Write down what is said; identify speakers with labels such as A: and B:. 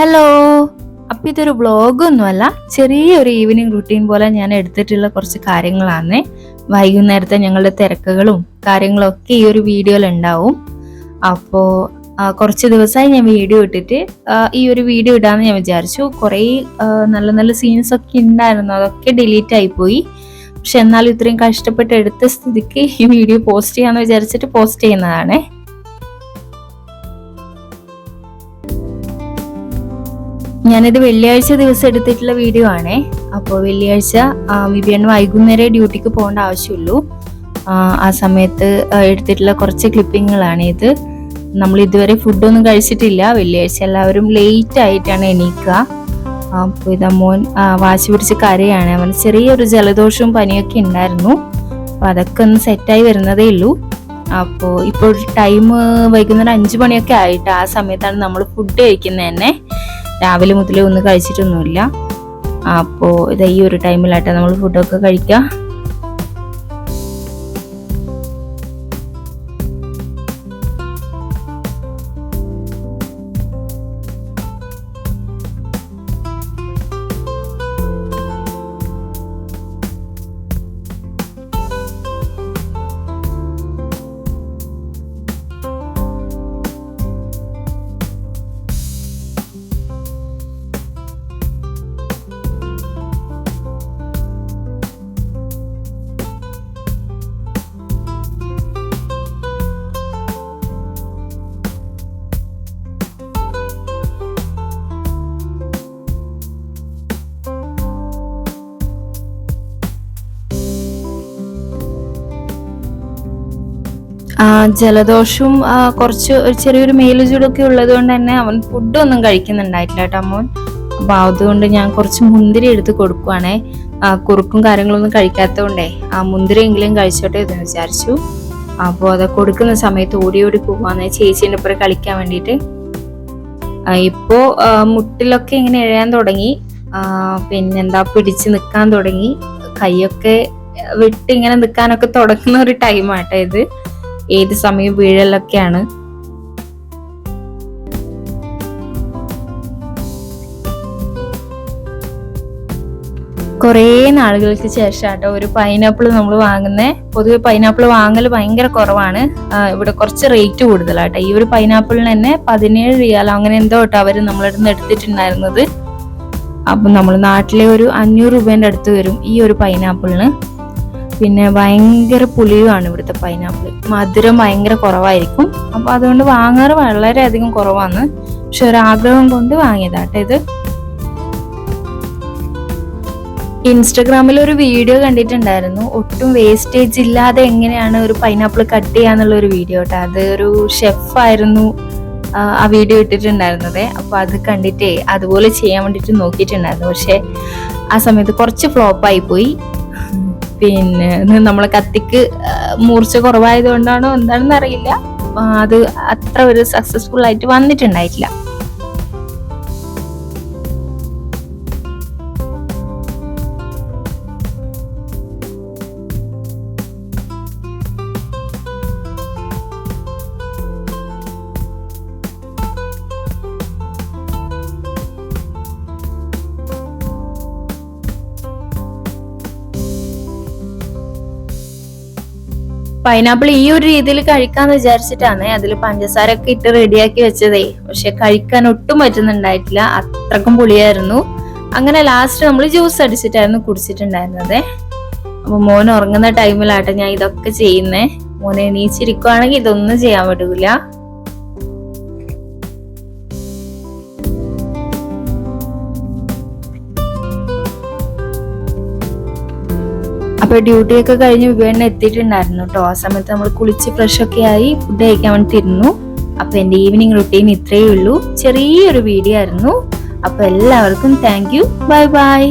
A: Hello. അപ്പം ഇതൊരു വ്ളോഗൊന്നുമല്ല ചെറിയൊരു ഈവനിങ് റുട്ടീൻ പോലെ ഞാൻ എടുത്തിട്ടുള്ള കുറച്ച് കാര്യങ്ങളാണ്. വൈകുന്നേരത്തെ ഞങ്ങളുടെ തിരക്കുകളും കാര്യങ്ങളും ഒക്കെ ഈ ഒരു വീഡിയോയിൽ ഉണ്ടാവും. അപ്പോൾ കുറച്ച് ദിവസമായി ഞാൻ വീഡിയോ ഇട്ടിട്ട് ഈ ഒരു വീഡിയോ ഇടാമെന്ന് ഞാൻ വിചാരിച്ചു. കുറേ നല്ല നല്ല സീൻസ് ഒക്കെ ഉണ്ടായിരുന്നു അതൊക്കെ ഡിലീറ്റ് ആയിപ്പോയി പക്ഷെ എന്നാലും ഇത്രയും കഷ്ടപ്പെട്ട് എടുത്ത സ്ഥിതിക്ക് ഈ വീഡിയോ പോസ്റ്റ് ചെയ്യാമെന്ന് വിചാരിച്ചിട്ട് പോസ്റ്റ് ചെയ്യുന്നതാണേ. ഞാനിത് വെള്ളിയാഴ്ച ദിവസം എടുത്തിട്ടുള്ള വീഡിയോ ആണേ. അപ്പോൾ വെള്ളിയാഴ്ച ആ, വിവിയൻ വൈകുന്നേരം ഡ്യൂട്ടിക്ക് പോകേണ്ട ആവശ്യമുള്ളൂ. ആ, സമയത്ത് എടുത്തിട്ടുള്ള കുറച്ച് ക്ലിപ്പിങ്ങുകളാണ് ഇത്. നമ്മൾ ഇതുവരെ ഫുഡൊന്നും കഴിച്ചിട്ടില്ല. വെള്ളിയാഴ്ച എല്ലാവരും ലേറ്റ് ആയിട്ടാണ് എണീക്കുക. അപ്പോൾ ഇതാ മോൻ വാശി പിടിച്ച് കരയാണ്. അവന് ചെറിയൊരു ജലദോഷവും പനിയൊക്കെ ഉണ്ടായിരുന്നു. അപ്പോൾ അതൊക്കെ ഒന്ന് സെറ്റായി വരുന്നതേ ഉള്ളൂ. അപ്പോൾ ഇപ്പോൾ ടൈം വൈകുന്നേരം അഞ്ച് മണിയൊക്കെ ആയിട്ട് ആ സമയത്താണ് നമ്മൾ ഫുഡ് കഴിക്കുന്നത് തന്നെ. രാവിലെ മുതലേ ഒന്നും കഴിച്ചിട്ടൊന്നുമില്ല. അപ്പോൾ ഇത് ഈ ഒരു ടൈമിലാട്ടെ നമ്മൾ ഫുഡൊക്കെ കഴിക്കുക ജലദോഷവും കുറച്ച് ഒരു ചെറിയൊരു മേലുചൂടൊക്കെ ഉള്ളത് കൊണ്ട് തന്നെ അവൻ ഫുഡൊന്നും കഴിക്കുന്നുണ്ടായിട്ടില്ല കേട്ടോ അമ്മോൻ അപ്പൊ അതുകൊണ്ട് ഞാൻ കുറച്ച് മുന്തിരി എടുത്ത് കൊടുക്കുവാണേ. കുറുക്കും കാര്യങ്ങളൊന്നും കഴിക്കാത്തതുകൊണ്ടേ ആ മുന്തിരി എങ്കിലും കഴിച്ചോട്ടെ എന്ന് വിചാരിച്ചു. അപ്പോൾ അത് കൊടുക്കുന്ന സമയത്ത് ഓടി ഓടി പോവാന്ന് ചേച്ചീന്റെ ഒപ്പം കളിക്കാൻ വേണ്ടിയിട്ട്. ഇപ്പോൾ ഇപ്പോ മുട്ടിലൊക്കെ ഇങ്ങനെ എഴയാൻ തുടങ്ങി. പിന്നെന്താ പിടിച്ച് നിൽക്കാൻ തുടങ്ങി. കൈയൊക്കെ വിട്ട് ഇങ്ങനെ നിൽക്കാനൊക്കെ തുടങ്ങുന്ന ഒരു ടൈമാട്ടോ ഇത്. ഏത് സമയം വീഴലൊക്കെയാണ്. കുറേ നാളുകൾക്ക് ശേഷം കേട്ടോ ഒരു പൈനാപ്പിൾ നമ്മൾ വാങ്ങുന്നത് പൊതുവെ പൈനാപ്പിൾ വാങ്ങൽ ഭയങ്കര കുറവാണ്. ഇവിടെ കുറച്ച് റേറ്റ് കൂടുതലാട്ടോ. ഈ ഒരു പൈനാപ്പിളിന് തന്നെ പതിനേഴ് റിയാലോ അങ്ങനെ എന്തോ കേട്ടോ അവർ നമ്മളിടുന്ന് എടുത്തിട്ടുണ്ടായിരുന്നത്. അപ്പം നമ്മൾ നാട്ടിലെ ഒരു അഞ്ഞൂറ് രൂപേന്റെ അടുത്ത് വരും ഈ ഒരു പൈനാപ്പിളിന് പിന്നെ ഭയങ്കര പുളിയുമാണ് ഇവിടുത്തെ പൈനാപ്പിൾ മധുരം ഭയങ്കര കുറവായിരിക്കും. അപ്പോൾ അതുകൊണ്ട് വാങ്ങാറ് വളരെയധികം കുറവാണ്. പക്ഷെ ഒരാഗ്രഹം കൊണ്ട് വാങ്ങിയതാട്ടോ ഇത്. ഇൻസ്റ്റഗ്രാമിൽ ഒരു വീഡിയോ കണ്ടിട്ടുണ്ടായിരുന്നു. ഒട്ടും വേസ്റ്റേജ് ഇല്ലാതെ എങ്ങനെയാണ് ഒരു പൈനാപ്പിൾ കട്ട് ചെയ്യാന്നുള്ള ഒരു വീഡിയോ കേട്ടോ. അത് ഒരു ഷെഫായിരുന്നു ആ വീഡിയോ ഇട്ടിട്ടുണ്ടായിരുന്നത്. അപ്പൊ അത് കണ്ടിട്ടേ അതുപോലെ ചെയ്യാൻ വേണ്ടിട്ട് നോക്കിയിട്ടുണ്ടായിരുന്നു. പക്ഷെ ആ സമയത്ത് കുറച്ച് ഫ്ലോപ്പായി പോയി. പിന്നെ ഇത് നമ്മളെ കത്തിക്ക് മൂർച്ച കുറവായത് കൊണ്ടാണോ എന്താണെന്ന് അറിയില്ല അത് അത്ര ഒരു സക്സസ്ഫുൾ ആയിട്ട് വന്നിട്ടുണ്ടായിട്ടില്ല. പൈനാപ്പിൾ ഈ ഒരു രീതിയിൽ കഴിക്കാന്ന് വിചാരിച്ചിട്ടാണ് അതിൽ പഞ്ചസാര ഒക്കെ ഇട്ട് റെഡിയാക്കി വെച്ചതേ. പക്ഷെ കഴിക്കാൻ ഒട്ടും പറ്റുന്നുണ്ടായിട്ടില്ല. അത്രക്കും പുളിയായിരുന്നു. അങ്ങനെ ലാസ്റ്റ് നമ്മൾ ജ്യൂസ് അടിച്ചിട്ടായിരുന്നു കുടിച്ചിട്ടുണ്ടായിരുന്നത്. അപ്പൊ മോൻ ഉറങ്ങുന്ന ടൈമിലാട്ടെ ഞാൻ ഇതൊക്കെ ചെയ്യുന്നേ. മോനെ എണീച്ചിരിക്കുവാണെങ്കിൽ ഇതൊന്നും ചെയ്യാൻ പറ്റൂല. അപ്പൊ ഡ്യൂട്ടി ഒക്കെ കഴിഞ്ഞ് വിവേണ്ണ എത്തിയിട്ടുണ്ടായിരുന്നു കേട്ടോ ആ സമയത്ത് നമ്മൾ കുളിച്ച് ഫ്രഷ് ഒക്കെ ആയി ഫുഡ് കഴിക്കാൻ വേണ്ടി തിരുന്നു അപ്പൊ എന്റെ ഈവനിങ് റുട്ടീൻ ഇത്രയേ ഉള്ളൂ. ചെറിയൊരു വീഡിയോ ആയിരുന്നു. അപ്പൊ എല്ലാവർക്കും താങ്ക് യു ബൈ ബൈ